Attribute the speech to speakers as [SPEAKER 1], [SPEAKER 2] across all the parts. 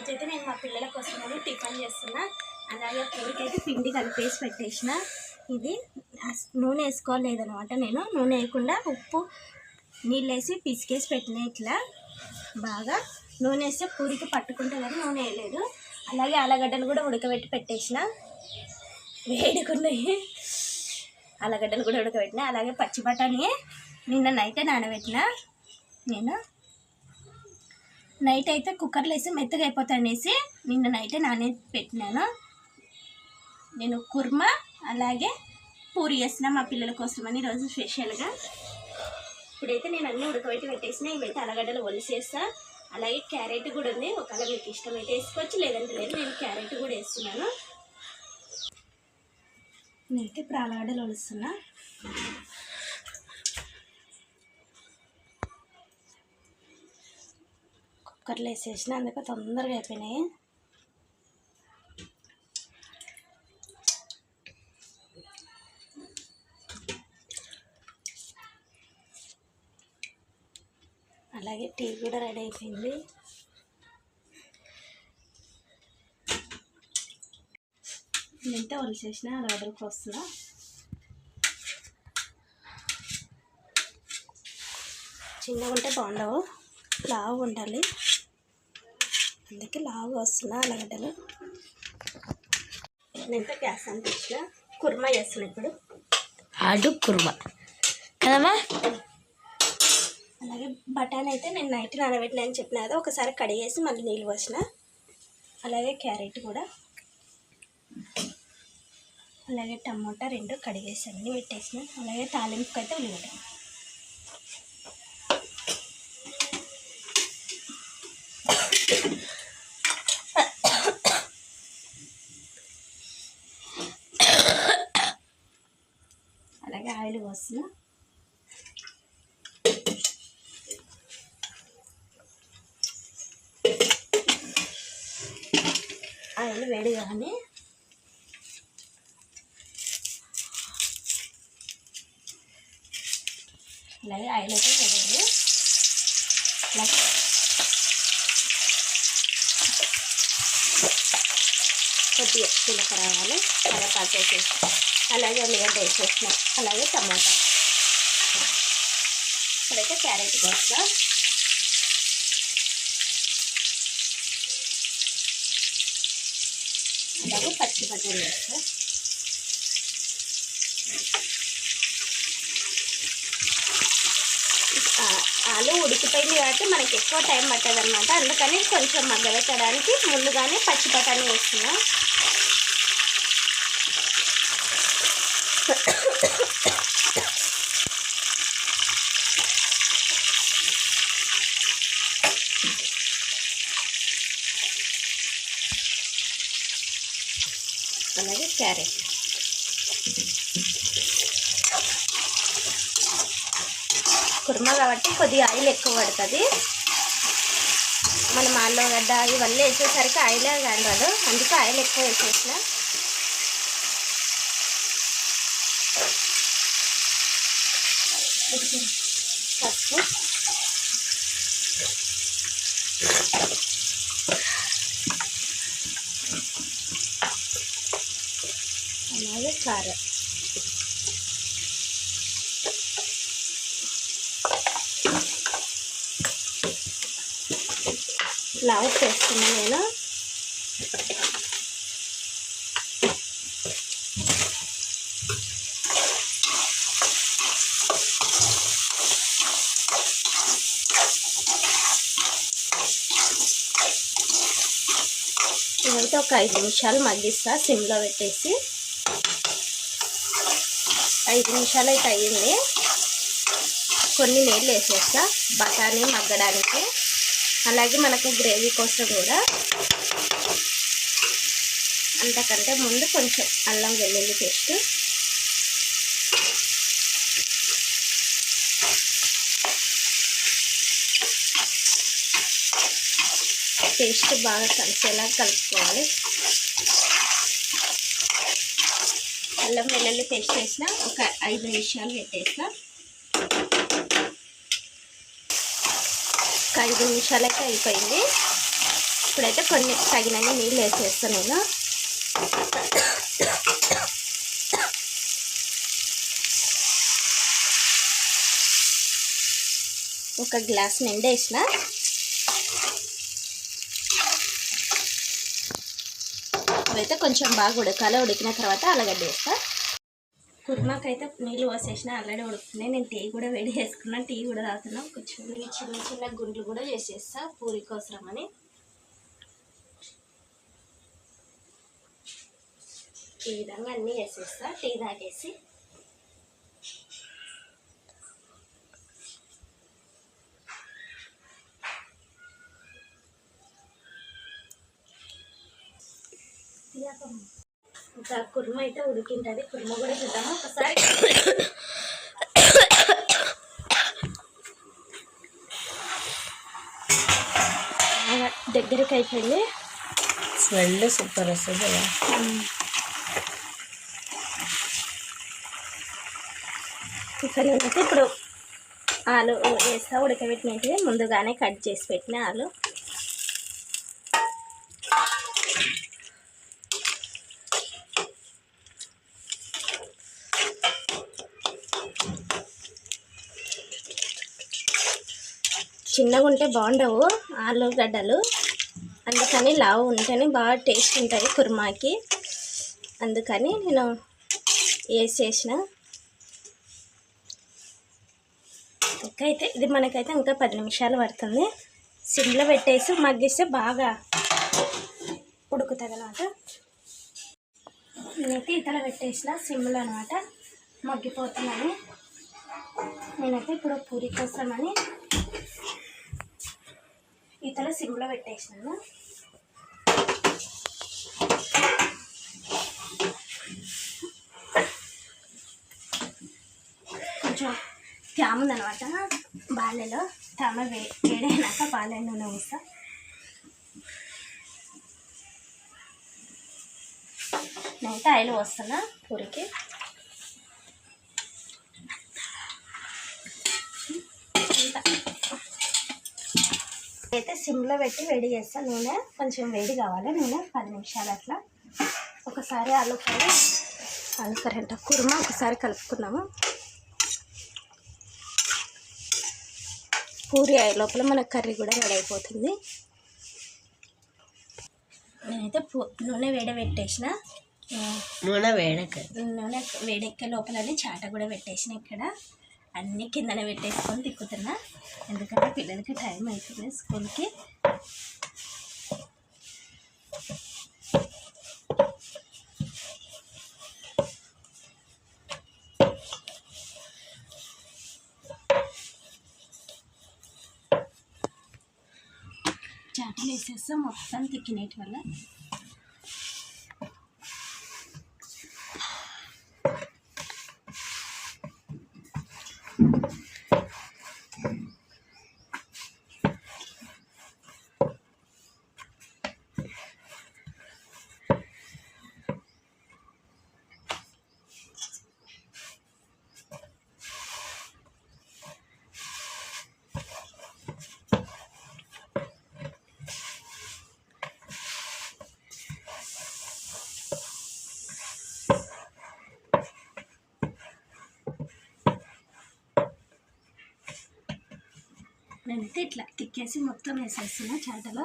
[SPEAKER 1] ఈరోజైతే నేను మా పిల్లల కోసమని టిఫిన్ చేస్తున్నా. అలాగే పూరికైతే పిండి కలిపేసి పెట్టేసిన. ఇది నూనె వేసుకోలేదనమాట నేను. నూనె వేయకుండా ఉప్పు నీళ్ళు వేసి పిసికేసి పెట్టిన ఇట్లా. బాగా నూనె వేస్తే పూరికి పట్టుకుంటుందని నూనె వేయలేదు. అలాగే ఆలగడ్డలు కూడా ఉడకబెట్టి పెట్టేసిన. వేడుకున్నాయి ఆలగడ్డలు కూడా ఉడకబెట్టిన. అలాగే పచ్చి బఠానీ నిన్న నైటే నానబెట్టిన. నేను నైట్ అయితే కుక్కర్లో వేసి మెత్తగా అయిపోతాయి అనేసి నిన్న నైటే నానే పెట్టినాను. నేను కుర్మా అలాగే పూరి చేసిన మా పిల్లల కోసమని రోజు స్పెషల్గా. ఇప్పుడైతే నేను అన్నీ ఉడకబెట్టి పెట్టేసిన ఇవైతే అలగడ్డలు ఒలిసేస్తా. అలాగే క్యారెట్ కూడా ఉంది. ఒకవేళ మీకు ఇష్టమైతే వేసుకోవచ్చు లేదంటే లేదు నేను క్యారెట్ కూడా వేస్తున్నాను. నేనైతే ఇప్పుడు అలగడ్డలు ఒలుస్తున్నా. కుక్కర్లో వేసేసిన అందుకే తొందరగా అయిపోయినాయి. అలాగే టీ కూడా రెడీ అయిపోయింది. నేనైతే చేసిన అలగడ్డలకు వస్తుందా? చిన్నగా ఉంటే బాగుండవు లావు ఉండాలి. అందుకే లావు వస్తున్నా అలగడ్డలు? నేనైతే గ్యాస్ అంటించిన కుర్మా చేస్తున్నా ఇప్పుడు.
[SPEAKER 2] ఆడు కుర్మ. కదమ్మా?
[SPEAKER 1] అలాగే బఠానీ అయితే నేను నైట్ నానబెట్టిన అని చెప్పిన కదా ఒకసారి కడిగేసి మళ్ళీ నీళ్ళు పోసిన. అలాగే క్యారెట్ కూడా. అలాగే టమోటా రెండు కడిగేసి అన్నీ పెట్టేసిన. అలాగే తాలింపుకి అయితే ఉల్లిగడ్డ. అలాగే ఆయిల్ పోస్తున్నా వేడి కానీ అలాగే ఆయిల్ అయితే వేడండి కొద్దిగా జీలకర్ర రావాలి కరేపాకు వేసేసి అలాగే ఉల్లిగడ్డ వేసేసిన. అలాగే టమాటా. ఇప్పుడైతే క్యారెట్ కోస్తా. అలాగే పచ్చి బఠానీ వేస్తా. ఆలు ఉడికిపోయింది కాబట్టి మనకి ఎక్కువ టైం పట్టదనమాట అందుకని కొంచెం మగ్గబెట్టడానికి ముందుగానే పచ్చి బఠానీ వేస్తున్నా అలాగే క్యారెట్ కుర్మా కాబట్టి కొద్దిగా ఆయిల్ ఎక్కువ పడుతుంది. మనం ఆలుగడ్డ ఇవన్నీ వేసేసరికి ఆయిల్ కాదు అందుకే ఆయిల్ ఎక్కువ వేసేసిన. పసుపు అలాగే కారం లావు చేస్తున్నా నేను. ఇదైతే ఒక ఐదు నిమిషాలు మగ్గిస్తా సిమ్లో పెట్టేసి. ఐదు నిమిషాలు అయితే అయ్యింది. కొన్ని నీళ్ళు వేసేస్తా. బఠానీ మగ్గడానికి. అలాగే మనకు గ్రేవీ కోసం కూడా అంతకంటే ముందు కొంచెం అల్లం వెల్లుల్లి పేస్ట్. పేస్ట్ బాగా కలిసేలా కలుపుకోవాలి. అల్లం వెల్లుల్లి పేస్ట్ వేసిన ఒక ఐదు నిమిషాలు పెట్టేస్తా ఒక ఐదు నిమిషాలకి అయిపోయింది. ఇప్పుడైతే కొన్ని తగినన్ని నీళ్ళు వేసేస్తాను నేను. ఒక గ్లాస్ నిండా వేసిన. అయితే కొంచెం బాగా ఉడకాలి ఉడికిన తర్వాత అలగడ్డ వేస్తా. కుర్మాకైతే నీళ్ళు పోసేసిన ఆల్రెడీ ఉడుకుతున్నాయి నేను టీ కూడా వేడి చేసుకున్నా టీ కూడా తాగుతున్నాం. కొంచెం చిన్న చిన్న గుండ్లు కూడా చేసేస్తా పూరి కోసమని ఈ విధంగా అన్నీ వేసేస్తా టీ తాగేసి. ఇంకా కుర్మ అయితే ఉడికింటది. కుర్మ కూడా చూద్దాము? ఒకసారి దగ్గరికి అయిపోయింది.
[SPEAKER 2] స్మెల్ సూపర్ వస్తుంది కదా.
[SPEAKER 1] ఇక్కడ నేనైతే ఇప్పుడు ఆలు వేస్తా ఉడకబెట్టినట్టు ముందుగానే కట్ చేసి పెట్టిన ఆలు. చిన్నగా ఉంటే బాగుండవు ఆలుగడ్డలు అందుకని లావు ఉంటేనే బాగా టేస్ట్ ఉంటాయి కుర్మాకి. అందుకని నేను వేసేసిన ఇంకా అయితే ఇది మనకైతే ఇంకా పది నిమిషాలు పడుతుంది. సిమ్లో పెట్టేసి మగ్గిస్తే బాగా ఉడుకుతుంది అనమాట నేనైతే ఇతల పెట్టేసిన సిమ్లో అనమాట మగ్గిపోతుందని. నేనైతే ఇప్పుడు పూరి కోసమని ఇతల సిమ్లో పెట్టేసినాను. కొంచెం తేమ ఉందనమాట బాలెలో తేమ వే వేడైనాక బాలె నూనె పోస్తా. నేనైతే ఆయిల్ పోస్తున్నా పూరికి ఇంత. అయితే సిమ్లో పెట్టి వేడి చేస్తా. నూనె కొంచెం వేడి కావాలి. నూనె పది నిమిషాలు అట్లా. ఒకసారి ఆలు కర్రీ ఆలు అంట కుర్మా. ఒకసారి కలుపుకున్నాము పూరి అయ్యే లోపల మన కర్రీ కూడా రెడీ అయిపోతుంది. నేనైతే పూ నూనె వేడి పెట్టేసిన.
[SPEAKER 2] నూనె వేడక
[SPEAKER 1] నూనె వేడెక్కే లోపలనే చాట కూడా పెట్టేసిన ఇక్కడ. అన్నీ కిందనే పెట్టేసుకొని తిక్కుతున్నా ఎందుకంటే పిల్లలకి టైం అవుతుంది స్కూల్కి. చాటలు వేసేస్తే మొత్తం తిక్కినేటి వల్ల Thank you. నేనైతే ఇట్లా తిక్కేసి మొత్తం వేసేస్తున్నా చాటలో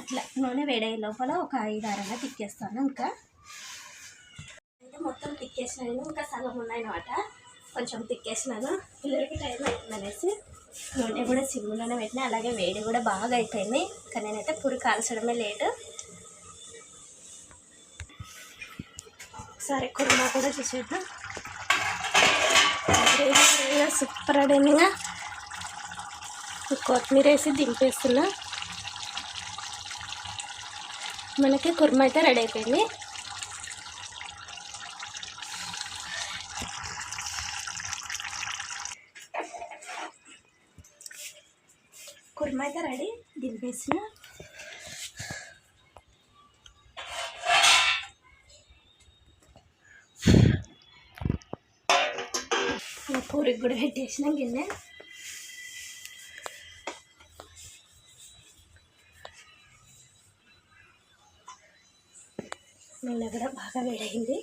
[SPEAKER 1] అట్లా నూనె వేడయ్యే లోపల ఒక ఐదు ఆరంగా తిక్కేస్తాను ఇంకా. అయితే మొత్తం తిక్కేసినాను ఇంకా సగం ఉన్నాయన్నమాట. కొంచెం తిక్కేసినాను. పిల్లలకి టైం అవుతుంది అనేసి నూనె కూడా సిమ్లోనే పెట్టినా అలాగే వేడి కూడా బాగా అయిపోయింది. కానీ నేనైతే పురి కాల్చడమే లేటు ఒకసారి కుర్మా కూడా చూసేద్దాం. సూపర్ అడేనిగా కొత్తిమీర వేసి దింపేస్తున్నా. మనకి కుర్మ అయితే రెడీ అయిపోయింది. కుర్మ అయితే రెడీ దింపేసిన పూరికి కూడా పెట్టేసిన గిన్నె. నూనె కూడా బాగా వేడైంది.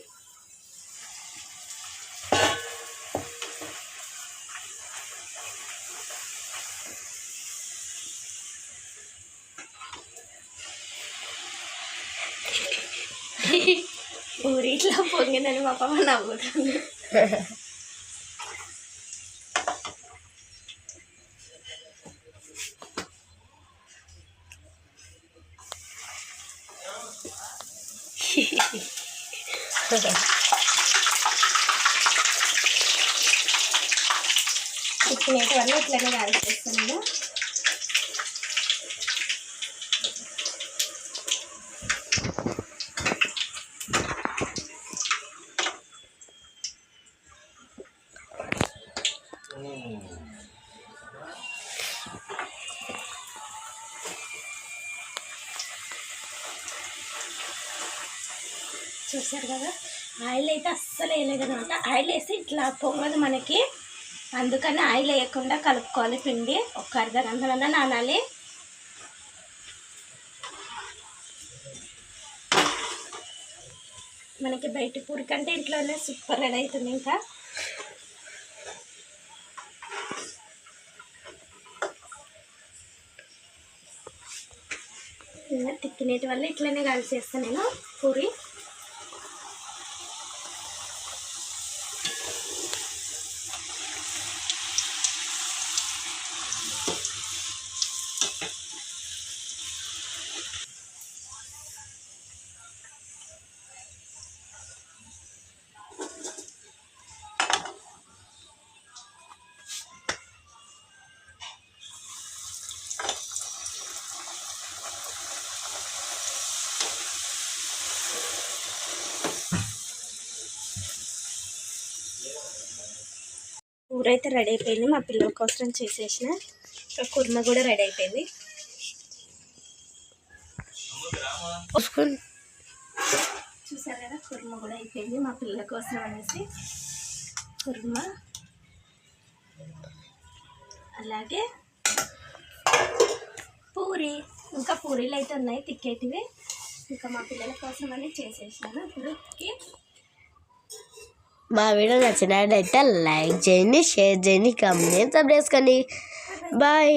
[SPEAKER 1] ఊరిట్లో ఇట్లా పొంగిందని మా పాప నవ్వుతుంది తినేటి వల్ల ఇట్లనే కాల్చేస్తున్నాను చూసారు కదా? ఆయిల్ అయితే అస్సలు వేయలేదు అనమాట. ఆయిల్ వేసి ఇట్లా పొంగదు మనకి. అందుకని ఆయిల్ వేయకుండా కలుపుకోవాలి పిండి. ఒక అర్ధ గంటలన్నా నానాలి. మనకి బయట పూరి కంటే ఇంట్లోనే సూపర్ రెడీ అవుతుంది ఇంకా. తిక్కినేటి వల్ల ఇట్లనే కలిసి చేస్తాను నేను పూరి. కూర అయితే రెడీ అయిపోయింది. మా పిల్లల కోసం చేసేసిన కుర్మ కూడా రెడీ అయిపోయింది. చూసారు కదా కుర్మ కూడా అయిపోయింది మా పిల్లల కోసం అనేసి. కుర్మ. అలాగే పూరి. ఇంకా పూరీలు అయితే ఉన్నాయి తిక్కేటివి. ఇంకా మా పిల్లల కోసం అని చేసేసాను ఇప్పుడుకి
[SPEAKER 2] మా వీడియో నచ్చినట్టయితే లైక్ చేయండి షేర్ చేయండి కమెంట్ సబ్స్క్రైబ్ చేసుకోండి బాయ్